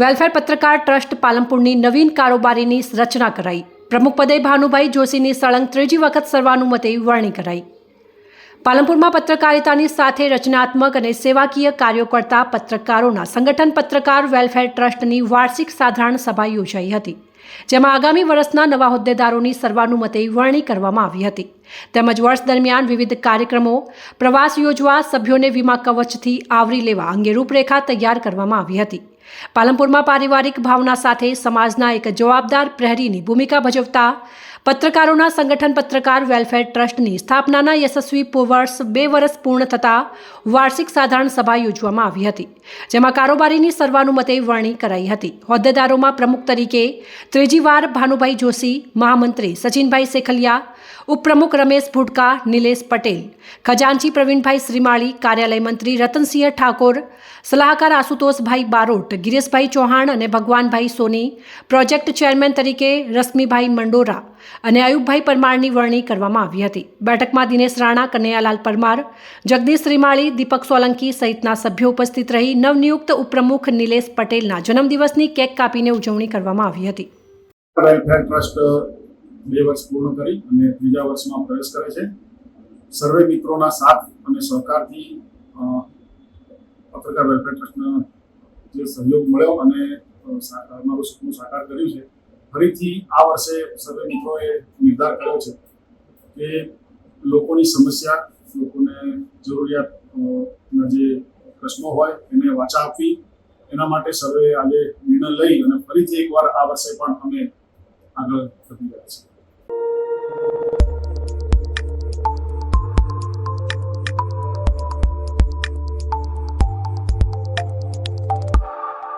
Welfare પત્રકાર trust પાલનપુરની નવીન કારોબારીની રચના કરાઈ. પ્રમુખપદે ભાનુભાઈ જોશીની સળંગ ત્રીજી વખત સર્વાનુમતે વરણી કરાઈ. પાલનપુરમાં પત્રકારિતાની સાથે રચનાત્મક અને સેવાકીય કાર્યો કરતા પત્રકારોના સંગઠન પત્રકાર વેલફેર ટ્રસ્ટની વાર્ષિક સાધારણ સભા યોજાઈ હતી. જેમાં આગામી વર્ષના નવા હોદ્દેદારોની સર્વાનુમતે વરણી કરવામાં આવી હતી. તેમજ વર્ષ દરમિયાન વિવિધ કાર્યક્રમો, પ્રવાસ યોજવા, સભ્યોને વીમા કવચથી આવરી લેવા અંગે રૂપરેખા તૈયાર કરવામાં આવી હતી. પાલનપુરમાં પારિવારિક ભાવના સાથે સમાજના એક જવાબદાર પ્રહરીની ભૂમિકા ભજવતા પત્રકારોના સંગઠન પત્રકાર વેલફેર ટ્રસ્ટની સ્થાપનાના યશસ્વી વર્ષ બે વર્ષ પૂર્ણ થતાં વાર્ષિક સાધારણ સભા યોજવામાં આવી હતી, જેમાં કારોબારીની સર્વાનુમતે વરણી કરાઈ હતી. હોદ્દેદારોમાં પ્રમુખ તરીકે ત્રીજી વાર ભાનુભાઈ જોશી, મહામંત્રી સચિનભાઈ શેખલિયા, ઉપપ્રમુખ રમેશ ભુડકા, નિલેશ પટેલ, ખજાનચી પ્રવીણભાઈ શ્રીમાળી, કાર્યાલય મંત્રી રતનસિંહ ઠાકોર, સલાહકાર આશુતોષભાઈ બારોટ, ગિરીશભાઈ ચૌહાણ અને ભગવાનભાઈ સોની, પ્રોજેક્ટ ચેરમેન તરીકે રશ્મિભાઈ મંડોરા અને અયુબભાઈ પરમારની વરણી કરવામાં આવી હતી. બેઠકમાં દિનેશ રાણા, કનૈયાલાલ પરમાર, જગદીશ શ્રીમાળી, દીપક સોલંકી સહિતના સભ્યો ઉપસ્થિત રહી નવનિયુક્ત ઉપપ્રમુખ નિલેશ પટેલના જન્મદિવસની કેક કાપીને ઉજવણી કરવામાં આવી હતી. વેલફેર ટ્રસ્ટ બે વર્ષ પૂર્ણ કરી અને ત્રીજા વર્ષમાં પ્રવેશ કરે છે. સર્વે મિત્રોના સાથ અને સહકારથી પત્રકાર વેલફેર ટ્રસ્ટનો જે સહયોગ મળ્યો અને મારું સપનું સાકાર કર્યું છે. ફરીથી આ વર્ષે સર્વે મિત્રોએ નિર્ધાર કર્યો છે કે લોકોની સમસ્યા, લોકોને જરૂરિયાતના જે પ્રશ્નો હોય એને વાચા આપવી. એના માટે સર્વે આજે નિર્ણય લઈ અને ફરીથી એકવાર આ વર્ષે પણ અમે Other.